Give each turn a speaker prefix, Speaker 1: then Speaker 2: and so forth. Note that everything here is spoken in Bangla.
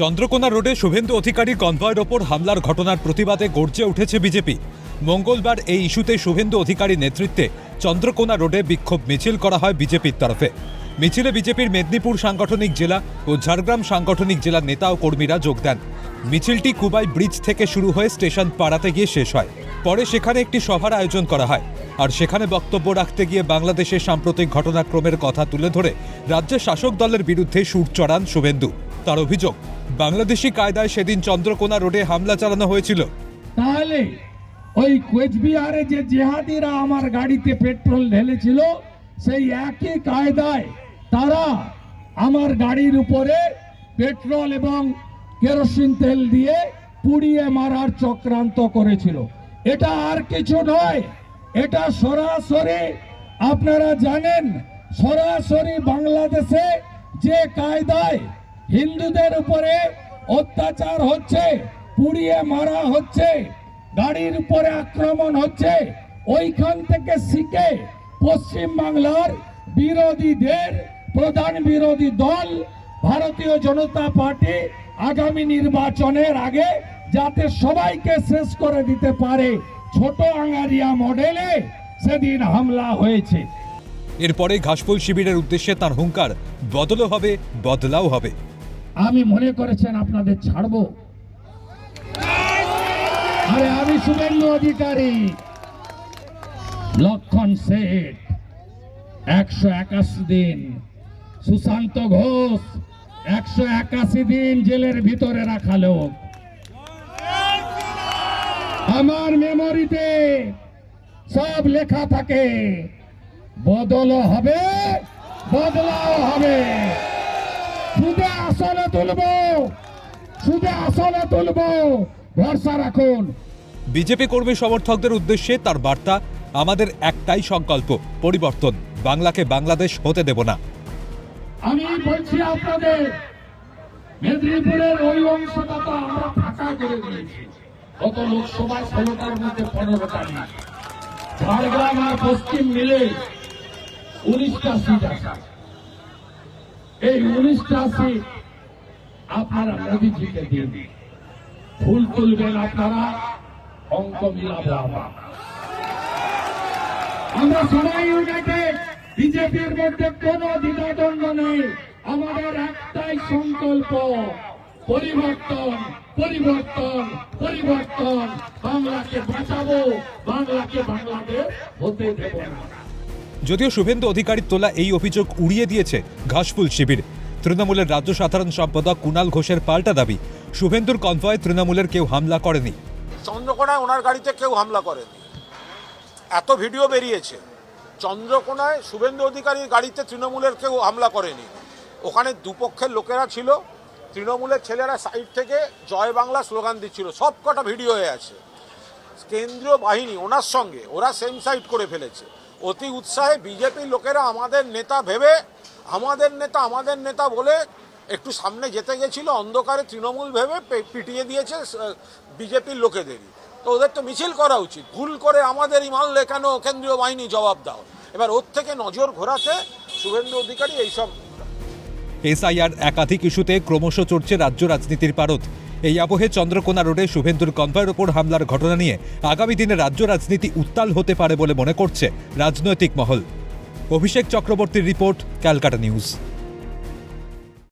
Speaker 1: চন্দ্রকোনা রোডে শুভেন্দু অধিকারী কনভয়ের ওপর হামলার ঘটনার প্রতিবাদে গর্জে উঠেছে বিজেপি। মঙ্গলবার এই ইস্যুতে শুভেন্দু অধিকারী নেতৃত্বে চন্দ্রকোনা রোডে বিক্ষোভ মিছিল করা হয় বিজেপির তরফে। মিছিলে বিজেপির মেদিনীপুর সাংগঠনিক জেলা ও ঝাড়গ্রাম সাংগঠনিক জেলার নেতা ও কর্মীরা যোগ দেন। মিছিলটি কুবাই ব্রিজ থেকে শুরু হয়ে স্টেশন পাড়াতে গিয়ে শেষ হয়। পরে সেখানে একটি সভার আয়োজন করা হয়। আর সেখানে বক্তব্য রাখতে গিয়ে বাংলাদেশের সাম্প্রতিক ঘটনাক্রমের কথা তুলে ধরে রাজ্যের শাসক দলের বিরুদ্ধে সুর চড়ান শুভেন্দু। তার অভিযোগ। বাংলাদেশি কায়দায় সেদিন চন্দ্রকোনা রোডে হামলা চালানো হয়েছিল।
Speaker 2: তাহলে ওই কোচবিহারে যে জেহাদিরা আমার গাড়িতে পেট্রোল ঢেলেছিল, সেই একই কায়দায় তারা আমার গাড়ির উপরে পেট্রোল এবং কেরোসিন তেল দিয়ে পুড়িয়ে মারার চক্রান্ত করেছিল। এটা আর কিছু নয়, এটা সরাসরি আপনারা জানেন, সরাসরি বাংলাদেশে যে কায়দায় হিন্দুদের উপরে অত্যাচার হচ্ছে, পুড়িয়ে মারা হচ্ছে, গাড়ির উপরে আক্রমণ হচ্ছে, ওইখান থেকে শিখে পশ্চিম বাংলার বিরোধীদের প্রধান বিরোধী দল, ভারতীয় জনতা পার্টি আগামী নির্বাচনের আগে যাতে সবাইকে শেষ করে দিতে পারে। ছোট আঙ্গারিয়া মডেলে সেদিন হামলা হয়েছে।
Speaker 1: এরপরে ঘাসফুল শিবিরের উদ্দেশ্যে তার হুঙ্কার, বদলও হবে, বদলাও হবে।
Speaker 2: আমি মনে করেছেন আপনাদের ছাড়বো। আরে আমি শুভেন্দু অধিকারী। লক্ষণ শেঠ, একশো একাশি দিন। সুশান্ত ঘোষ, একশো একাশি দিন জেলের ভিতরে রাখা লোক। আমার মেমোরিতে সব লেখা থাকে বদলও হবে, বদলাও হবে। সুদে আসলে তুলবো। সুদে আসলে তুলবো। ভরসা রাখুন।
Speaker 1: বিজেপি কর্মী সমর্থকদের উদ্দেশ্যে তার বার্তা আমাদের একটাই সংকল্প পরিবর্তন। বাংলাকে বাংলাদেশ হতে দেব না।
Speaker 2: আমি বলছি আপনাদের মেদিনীপুরের ওই অংশটা তো আমরা ফাঁকা করে দিয়েছি। গত লোকসভায় ষোলোটার মধ্যে পনেরোটা নিয়ে ঝাড়গ্রাম আর পশ্চিম মিলে উনিশটা সিট আছে। এই উনিশটা সিট আপনারা মোদিজিকে দিন। ফুল তুলবেন আপনারা। অঙ্ক মিলাবো আবার আমরা সবাই ইউনাইটেড বিজেপির মধ্যে কোনো দ্বিধাদ্বন্দ্ব নেই। আমাদের একটাই সংকল্প, পরিবর্তন পরিবর্তন পরিবর্তন। বাংলাকে বাঁচাবো, বাংলাকে বাংলাদেশ হতে দেব না।
Speaker 1: যদিও শুভেন্দু অধিকারীর তোলা এই অভিযোগ উড়িয়ে দিয়েছে ঘাসফুল শিবির। তৃণমূলের রাজ্য সাধারণ সম্পাদক কুণাল ঘোষের পাল্টা দাবি, শুভেন্দুর কনভয়ে তৃণমূলের কেউ হামলা করেনি।
Speaker 3: চন্দ্রকোনায় ওনার গাড়িতে কেউ হামলা করেনি। এত ভিডিও বেরিয়েছে, চন্দ্রকোনায় শুভেন্দু অধিকারীর গাড়িতে তৃণমূলের কেউ হামলা করেনি। ওখানে দুপক্ষের লোকেরা ছিল, তৃণমূলের ছেলেরা সাইড থেকে জয় বাংলা স্লোগান দিচ্ছিল, সব কটা ভিডিও হয়ে আছে। কেন্দ্রীয় বাহিনী, ওনার সঙ্গে, ওরা সেম সাইড করে ফেলেছে। অতি উৎসাহে বিজেপির লোকেরা আমাদের নেতা ভেবে, আমাদের নেতা আমাদের নেতা বলে একটু সামনে যেতে গেছিল, অন্ধকারে তৃণমূল ভেবে পিটিয়ে দিয়েছে বিজেপির লোকেদেরই। তো ওদের তো মিছিল করা উচিত। ভুল করে আমাদের মানলে লেখানো কেন্দ্রীয় বাহিনী জবাব দাও। এবার ওর থেকে নজর ঘোরাতে শুভেন্দু অধিকারী এইসব
Speaker 1: এসআইআর একাধিক ইস্যুতে ক্রমশ চড়ছে রাজ্য রাজনীতির পারদ। এই আবহে চন্দ্রকোনা রোডে শুভেন্দুর কনভয়ের ওপর হামলার ঘটনা নিয়ে আগামী দিনে রাজ্য রাজনীতি উত্তাল হতে পারে বলে মনে করছে রাজনৈতিক মহল। অভিষেক চক্রবর্তীর রিপোর্ট, ক্যালকাটা নিউজ।